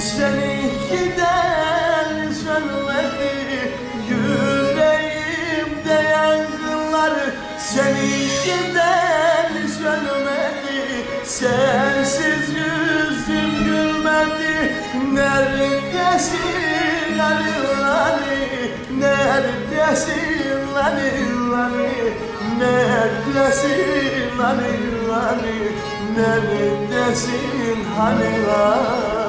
Seninkiden sönmedi Yüreğimde yangınlar Seninkiden sönmedi. Sensiz yüzüm gülmedi Neredesin lali lali Neredesin lali lali Neredesin lali lali Neredesin hani lali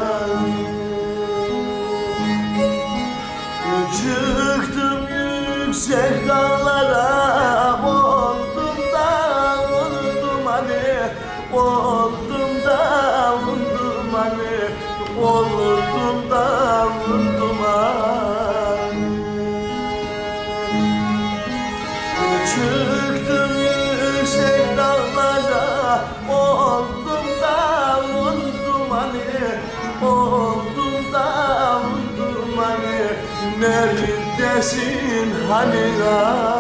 Çıktım yüksek dağlara Oldum da vurdum hani Oldum da vurdum hani Oldum da vurdum hani. Çıktım Neredesin? Hani lan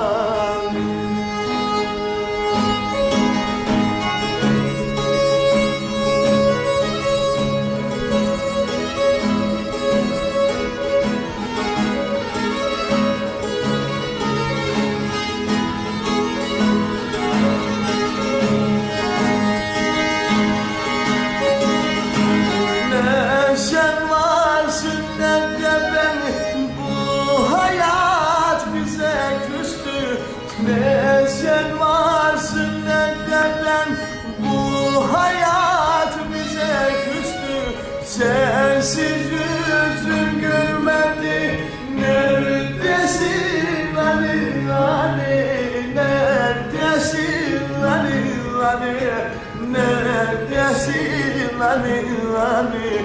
Neredesin hani hani?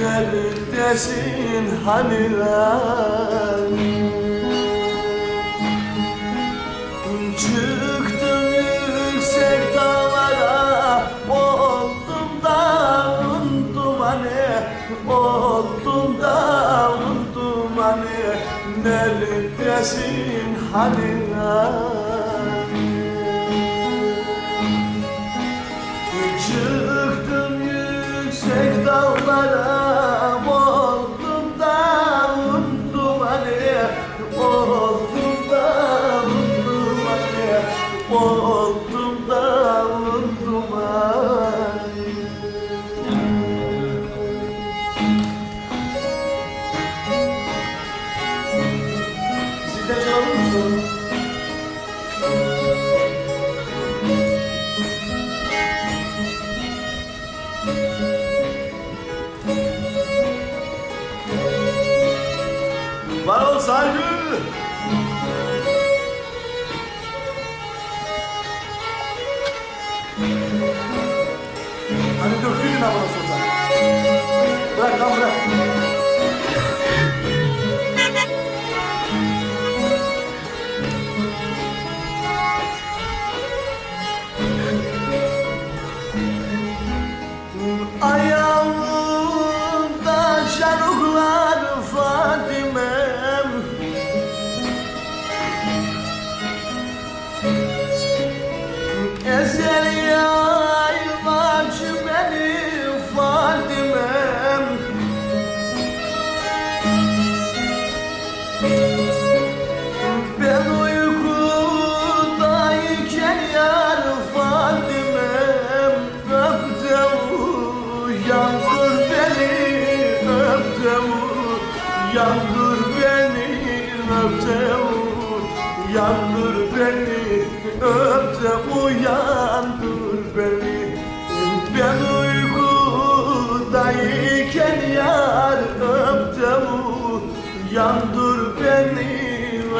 Neredesin hani hani Çıktım yüksek dağlara Oldum dağın dumanı Oldum dağın dumanı Neredesin hani hani Hadi döktüğün ha bana sonra. Bırak lan bırak. Ayağımda şaruklar Fatime'm Ezel uyandır beni Öpte uyandır beni. Ben uykudayken yar Öpte uyandır beni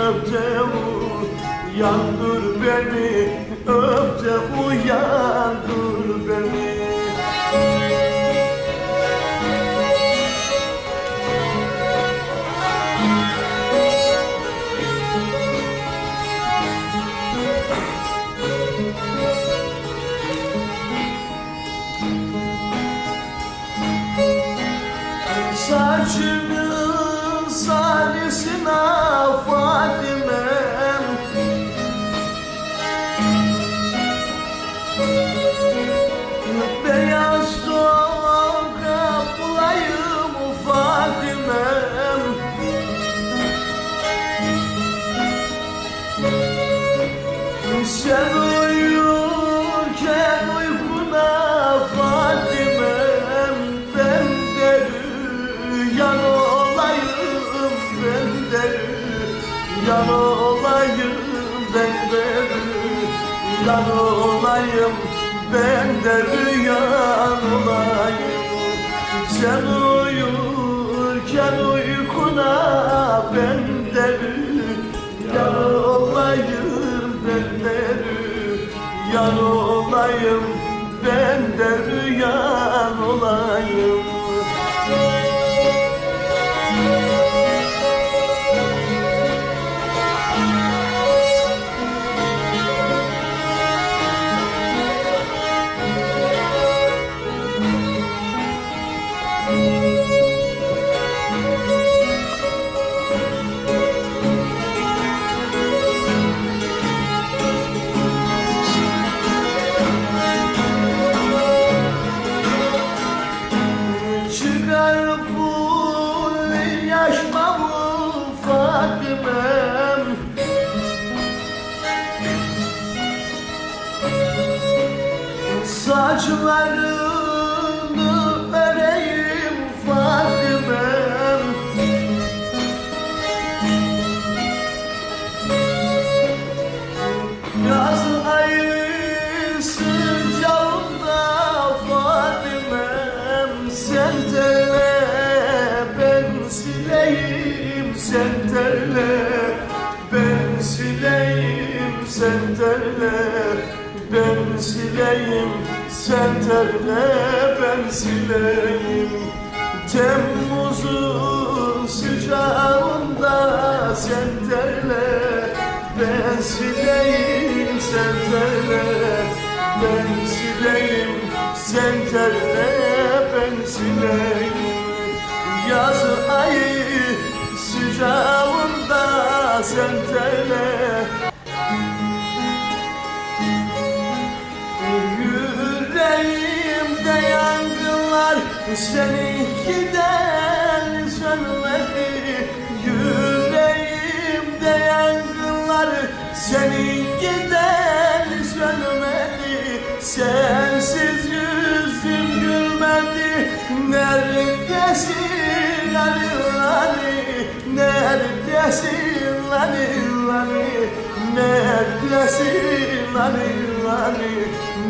Öpte uyandır beni Öpte uyandır beni rüyan olayım Ben de rüyan olayım Ben de rüyan olayım. Sen uyurken uykuna Ben de rüyan olayım Ben de rüyan olayım Ben de rüyan olayım sileyim Sen terle ben sileyim. Temmuz'un sıcağında sen terle Ben sileyim sen terle Ben sileyim. Sen terle Ben sileyim. Yaz ayı sıcağında sen terle yangınlar Seninkiden sönmedi Yüreğimde yangınlar Seninkiden sönmedi. Sensiz yüzüm gülmedi Neredesin lani lani Neredesin lani lani Neredesin lani lani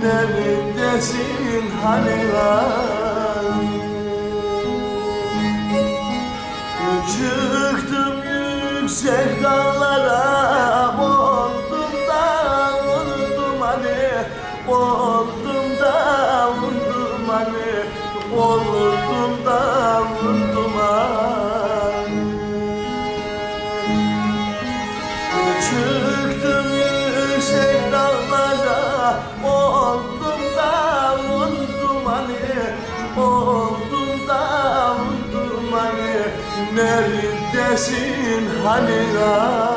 Neredesin hani lani Çıktım yüksek dağlara Oldum da vurdum hani. Oldum da vurdum hani. Oldum da vurdum hani. Çıktım Neredesin hani lan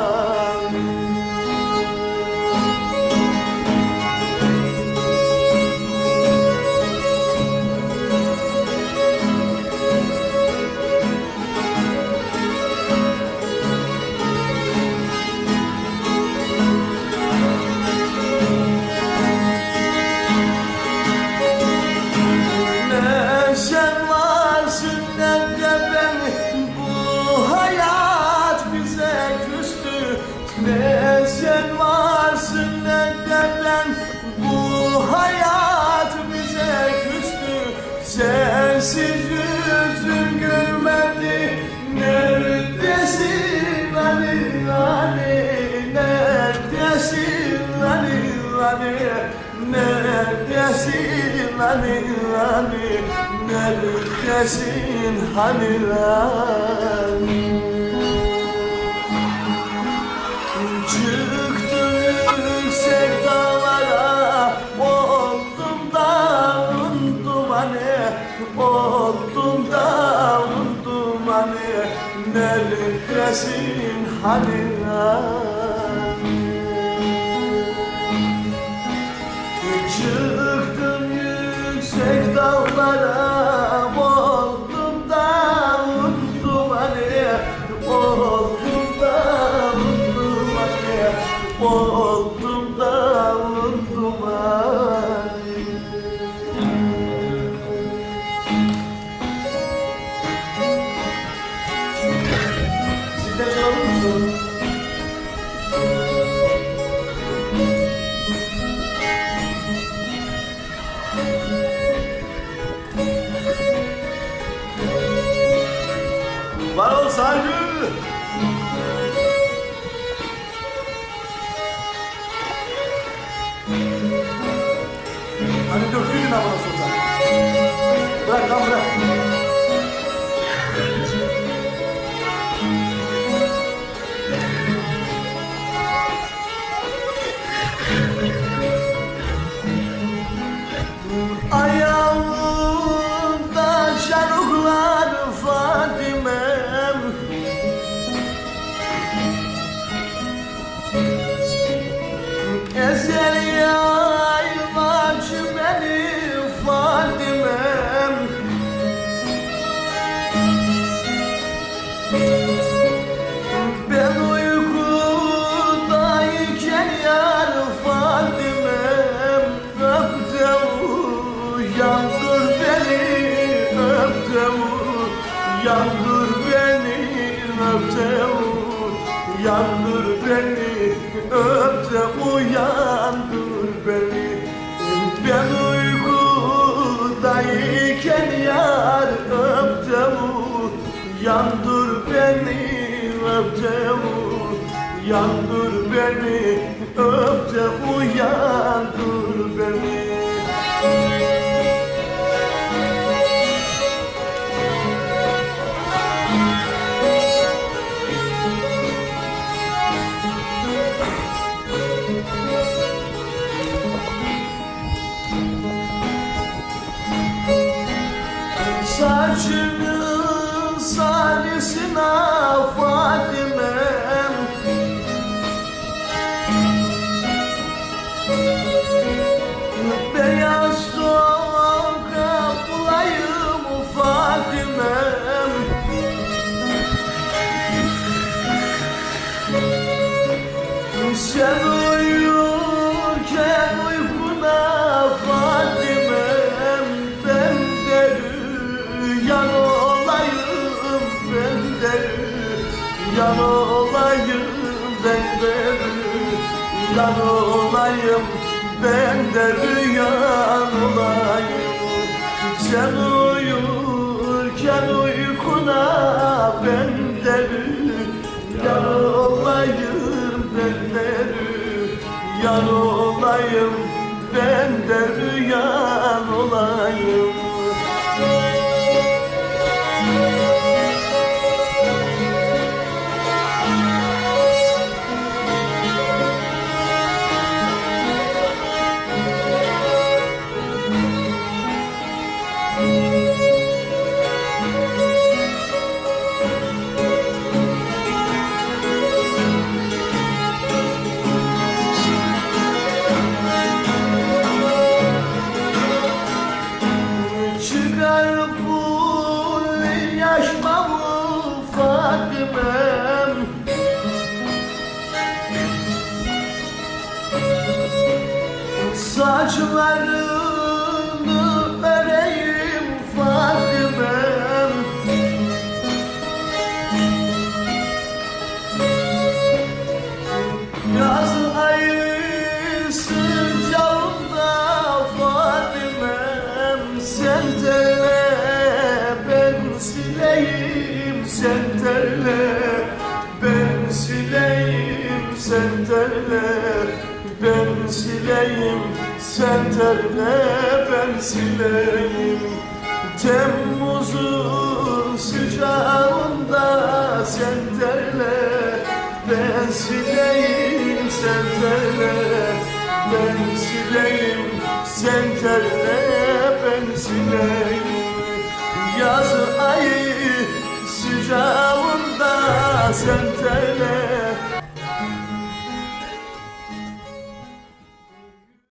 Neredesin? Hani hani? Neredesin? Hani hani Çıktım yüksek dağlara Oldum dağın dumanı Oldum dağın dumanı Neredesin? Hani Çıktım Hani döktüydün ha bana sultan. Bırak lan bırak. Öpte uyandır beni. Ben uykudayken yar Öpte uyandır beni Öpte uyandır beni Öpte uyandır Saçının salisine Fatime'm Beyaz don kaplayım Fatime'm Sen rüyan olayım Ben de rüyan olayım. Sen uyurken uykuna Ben de rüyan olayım. Ben de rüyan olayım Ben de rüyan olayım terle ben sileyim Sen terle ben sileyim. Temmuz'un sıcağında sen terle Ben sileyim sen terle. Ben sileyim sen terle ben sileyim. Yaz ayı sıcağında sen terle